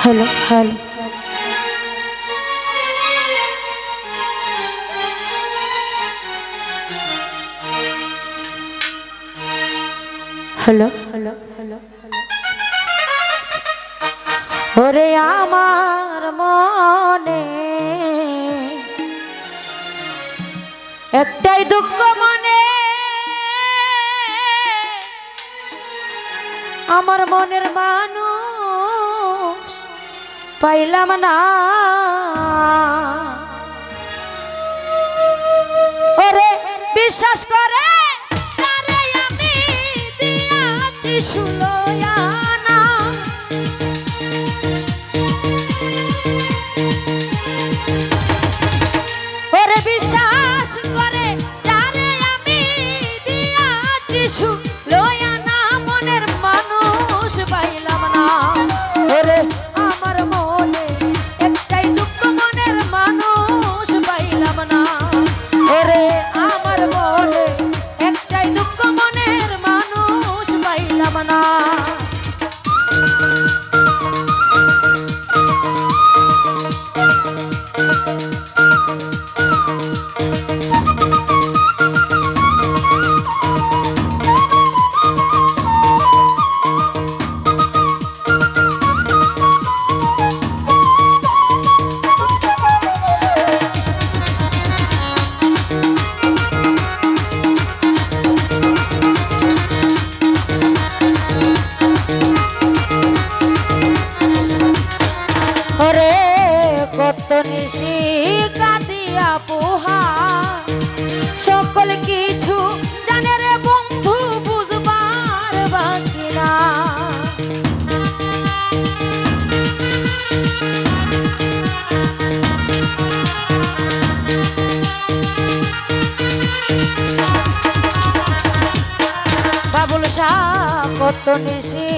Hello hello hello hello hello hello ওরে আমার মনে একটাই দুঃখ মনে, আমার মনের মানুষ পাইলাম না। ওরে বিশ্বাস তো নিশি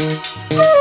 Música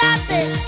That thing.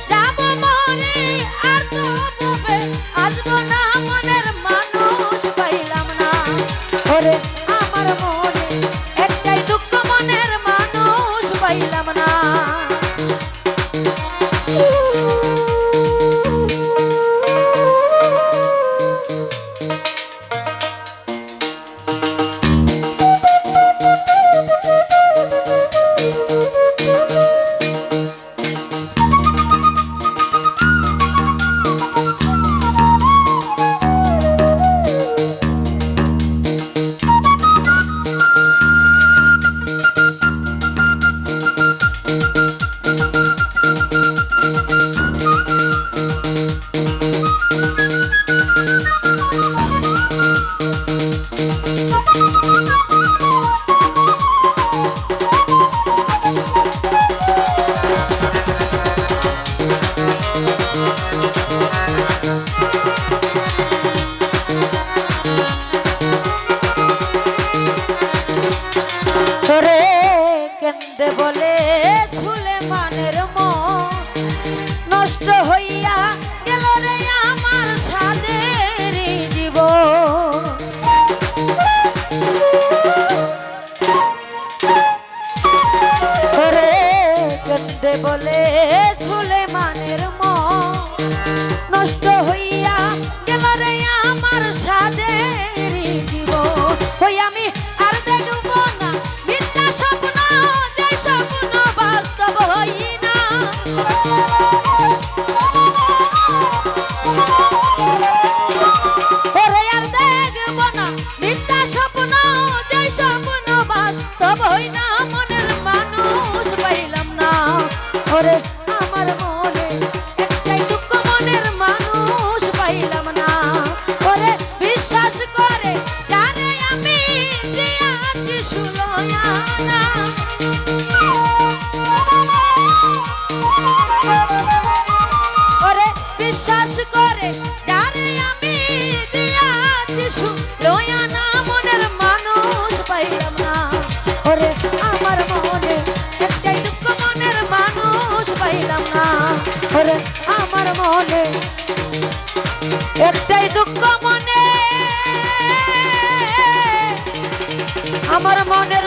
ওরে আমার মনে একটাই দুঃখ মনে। আমার মনের